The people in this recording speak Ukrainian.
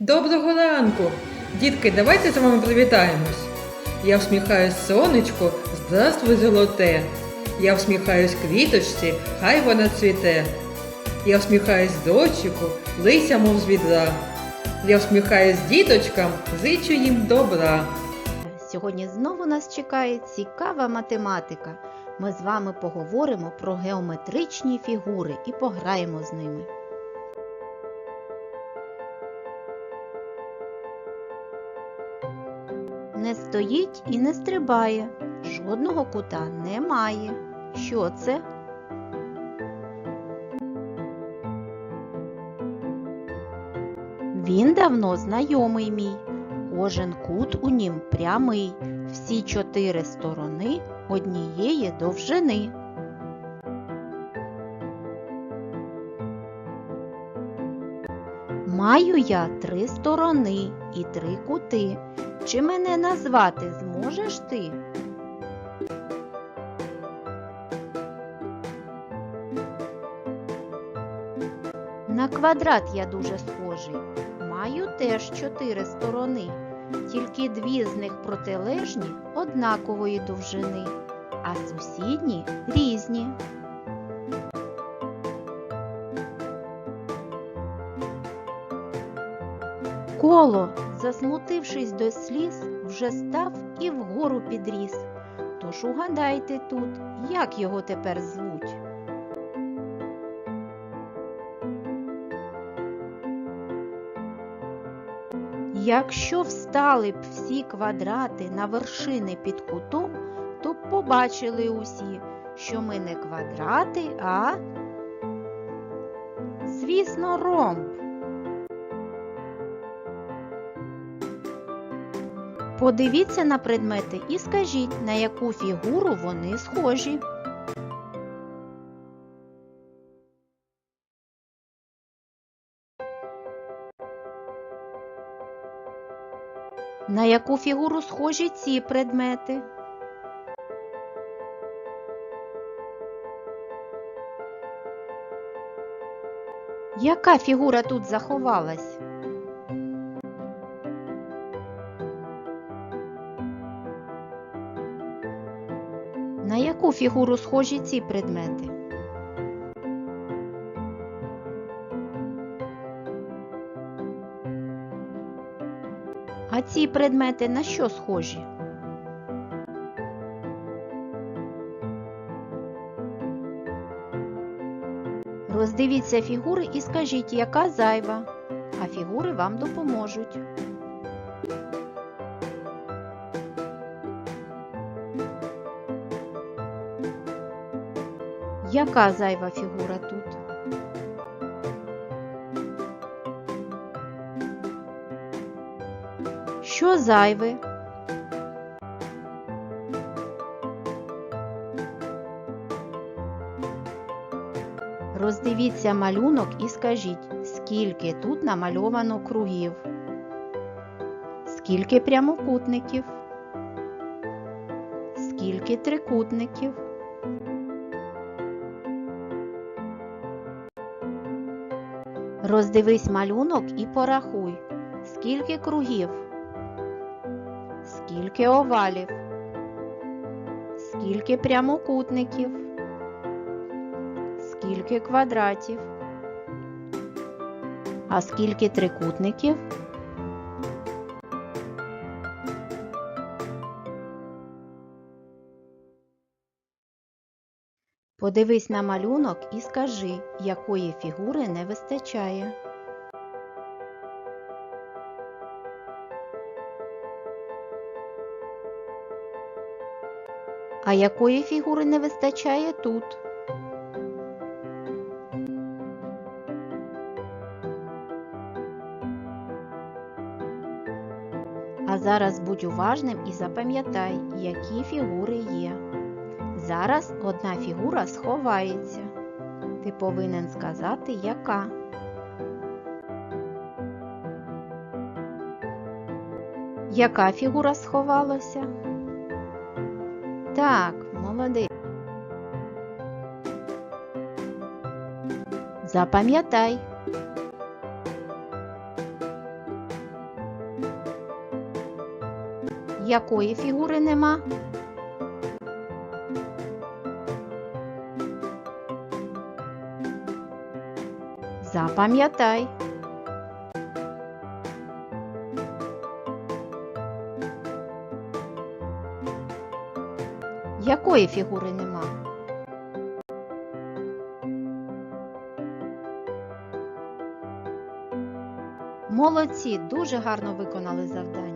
Доброго ранку! Дітки, давайте з вами привітаємось. Я всміхаюсь сонечку, здравствуй, золоте. Я всміхаюсь квіточці, хай вона цвіте. Я всміхаюсь дощику, лися, мов з відра. Я всміхаюсь діточкам, зичу їм добра. Сьогодні знову нас чекає цікава математика. Ми з вами поговоримо про геометричні фігури і пограємо з ними. Не стоїть і не стрибає, жодного кута немає. Що це? Він давно знайомий мій. Кожен кут у нім прямий, всі чотири сторони однієї довжини. Маю я три сторони і три кути. Чи мене назвати зможеш ти? На квадрат я дуже схожий. Маю теж чотири сторони, тільки дві з них протилежні однакової довжини, а сусідні різні. Коло, засмутившись до сліз, вже став і вгору підріс. Тож угадайте тут, як його тепер звуть. Якщо встали б всі квадрати на вершини під кутом, то б побачили усі, що ми не квадрати, а звісно, ромб. Подивіться на предмети і скажіть, на яку фігуру вони схожі. На яку фігуру схожі ці предмети? Яка фігура тут заховалась? Фігуру схожі ці предмети? А ці предмети на що схожі? Роздивіться фігури і скажіть, яка зайва, а фігури вам допоможуть. Яка зайва фігура тут? Що зайве? Роздивіться малюнок і скажіть, скільки тут намальовано кругів, скільки прямокутників, скільки трикутників. Роздивись малюнок і порахуй, скільки кругів, скільки овалів, скільки прямокутників, скільки квадратів, а скільки трикутників. Подивись на малюнок і скажи, якої фігури не вистачає. А якої фігури не вистачає тут? А зараз будь уважним і запам'ятай, які фігури є. Зараз одна фігура сховається. Ти повинен сказати, яка. Яка фігура сховалася? Так, молодий. Запам'ятай. Якої фігури нема? Запам'ятай. Якої фігури нема? Молодці, дуже гарно виконали завдання.